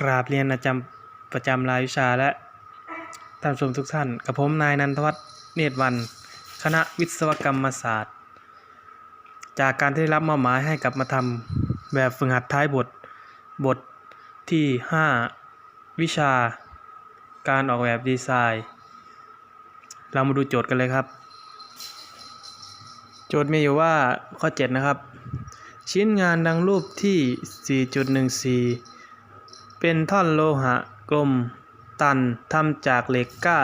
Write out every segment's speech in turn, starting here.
กราบเรียนอาจารย์ประจำรายวิชาและท่านผู้ชมทุกท่าน กับผมนายนันทวัฒน์เนตรวัน คณะวิศวกรรมศาสตร์ จากการที่ได้รับมอบหมายให้กลับมาทำแบบฝึกหัดท้ายบทบทที่ 5 วิชา การออกแบบดีไซน์ เรามาดูโจทย์กันเลยครับ โจทย์มีอยู่ว่าข้อ 7 นะครับ ชิ้นงานดังรูปที่ 4.14 เป็นท่อนโลหะกลม ตันทำจากเหล็กกล้า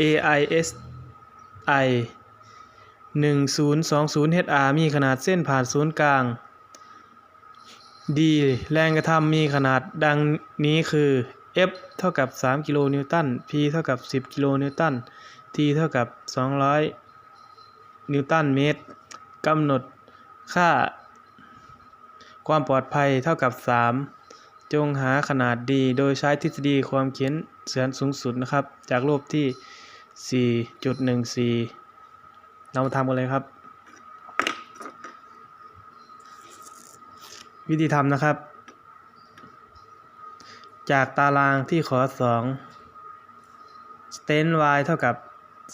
AISI 1020HR มีขนาดเส้นผ่านศูนย์กลาง D แรงกระทำมีขนาดดังนี้คือ F เท่ากับ 3 กิโลนิวตัน P เท่ากับ 10 กิโลนิวตัน T เท่ากับ 200 นิวตันเมตรกำหนดค่า ความปลอดภัยเท่ากับ 3 จงหาขนาดดีโดยใช้ทฤษฎีความเขียนเสือนสูงสุดนะครับ จากรูปที่ 4.14 เรามาทำกันเลยครับ วิธีทำนะครับ จากตารางที่ขอ 2 stent y เท่ากับ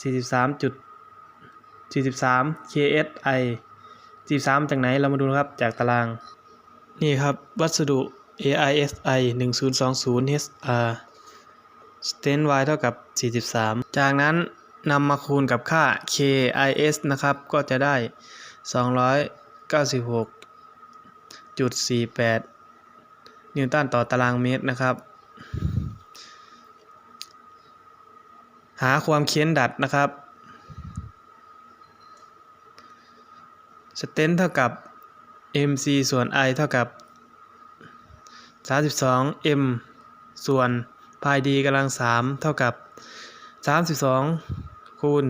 43จุด43 ksi 43จากไหนเรามาดูนะครับจากตาราง นี่ครับวัสดุ AISI 1020 HR stent y เท่ากับ 43 จากนั้นนำมาคูณกับค่า KIS นะครับ ก็จะได้ 296.48 นิวตันต่อตารางเมตรนะครับ หาความเค้นดัดนะครับ สเตนเท่ากับ mc ส่วน i เท่ากับ 32 m ส่วนพาย d กำลัง3เท่ากับ 32 คูณ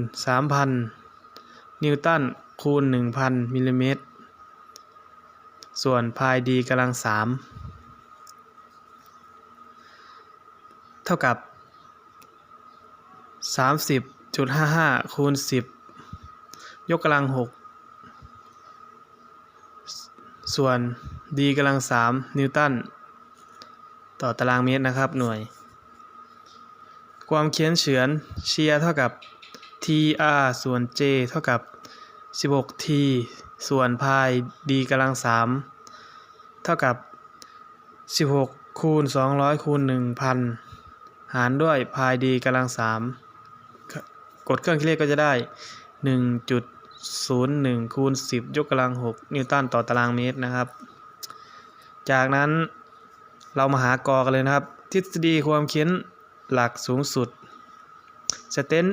3,000 นิวตันคูณ 1,000 มิลลิเมตร ส่วนพาย d กำลัง3เท่ากับ 30.55 คูณ 10 ยกกำลัง 6 ส่วน d กำลัง3นิวตัน ต่อตารางเมตรนะครับหน่วย ความเขียนเฉือนเชียเท่ากับ tr ส่วน j เท่ากับ 16t ส่วนพาย d กำลัง3เท่ากับ 16 คูณ 200 คูณ 1,000 หารด้วยพาย d กำลัง3กดเครื่องคิดเลขก็จะได้ 1.01 คูณ 10 ยกกำลัง 6 นิวตันต่อตารางเมตรนะครับ จากนั้น เรามาหากอกันเลยนะครับ ทฤษฎีความเขียนหลักสูงสุดสเตน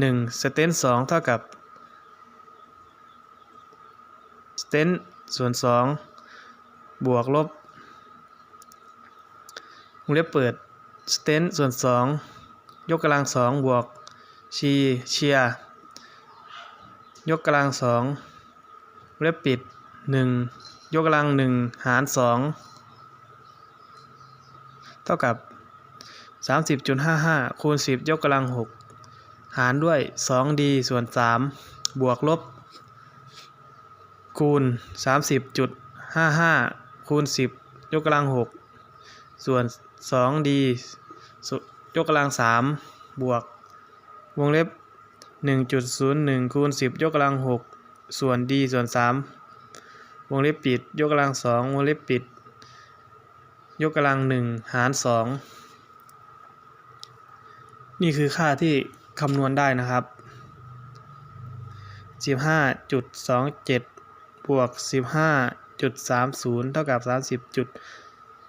หนึ่งสเตนสองเท่ากับสเตนส่วนสองบวกลบวงเล็บเปิดสเตนส่วนสองยกกำลังสองบวกชีเชียยกกำลังสองวงเล็บปิดหนึ่งยกกำลังหนึ่งหารสอง เท่ากับ 30.55 คูณ 10 ยกกำลัง 6 หารด้วย 2d ส่วน 3 บวกลบ คูณ 30.55 คูณ 10 ยกกำลัง 6 ส่วน 2d ยกกำลัง 3 บวก วงเล็บ 1.01 คูณ 10 ยกกำลัง 6 ส่วน d ส่วน 3 วงเล็บปิด ยกกำลัง 2 วงเล็บปิด ยกกำลัง1หาร2นี่คือค่าที่คำนวณได้นะครับ 15.27 บวก 15.30 เท่ากับ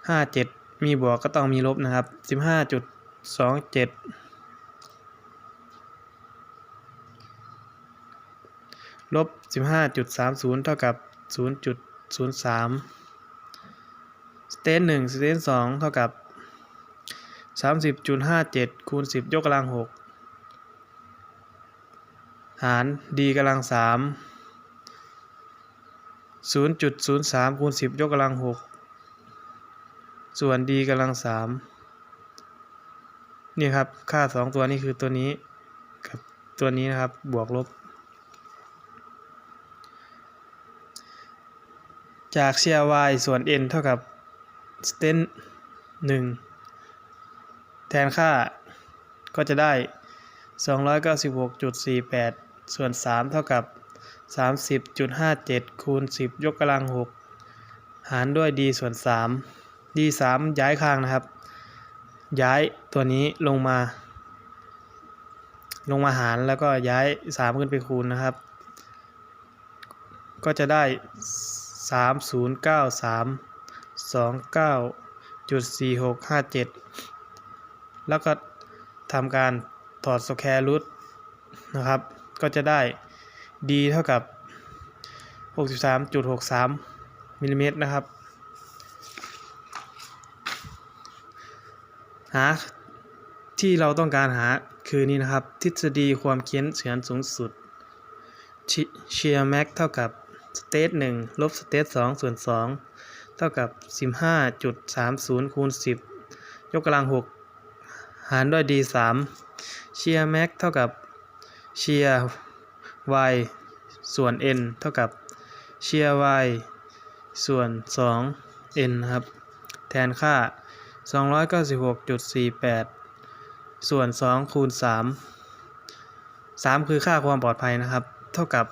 30.57 มีบวกก็ต้องมีลบนะครับ 15.27 ลบ 15.30 เท่ากับ 0.03 สเตน1สเตน2เท่ากับ30.57คูณ10ยกกำลัง6หาร d กำลัง3 0.03คูณ10ยกกำลัง6ส่วน d กำลัง3นี่ครับ ค่า2ตัวนี้คือตัวนี้กับตัวนี้นะครับบวกลบ จากเชียร์ y ส่วน n เท่ากับ สเตนหนึ่งแทนค่าก็จะได้ 296.48 ส่วน 3 เท่ากับ 30.57 คูณ 10 ยกกำลัง 6 หารด้วย d ส่วน 3 d 3ย้ายข้างนะครับ ย้ายตัวนี้ลงมา ลงมาหารแล้วก็ย้าย 3 ขึ้นไปคูณนะครับ ก็จะได้ 3093 29.4657 แล้วก็ทำการถอดสแควร์รูทนะครับ ก็จะได้ d เท่ากับ 63.63มิลลิเมตรนะครับ หาที่เราต้องการหาคือนี่นะครับ ทฤษฎีความเคียนเฉือนสูงสุดเชียร์แม็กเท่ากับสเตท1ลบสเตท2ส่วน2 เท่ากับ 15.30คูณ10 ยกกำลัง 6 หารด้วย d 3เชียร์แม็กเท่ากับเชียร์ y ส่วน n เท่ากับเชียร์ y ส่วน 2 n ครับ แทนค่า 296.48 ส่วน 2 คูณ 3 3 คือค่าความปลอดภัยนะครับ เท่ากับ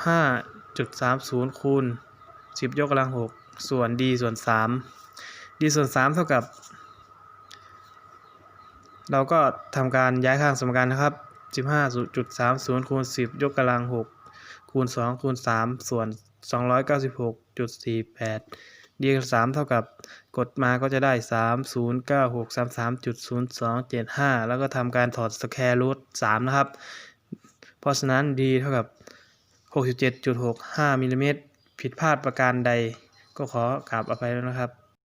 15.30 คูณ 10 ยกกำลัง 6 ส่วน d ส่วน 3 d ส่วน 3 เท่ากับ เราก็ทำการย้ายข้างสมการนะครับ 15.30คูณ10 ยกกำลัง 6 คูณ 2 คูณ 3 ส่วน 296.48 d 3เท่ากับกดมาก็จะได้ 309633.0275 แล้วก็ทำการถอดสแควร์รูท3นะครับ เพราะฉะนั้น d เท่ากับ 67.65มิลลิเมตรผิดพลาดประการใด ก็ขอกราบอภัยด้วนะครับ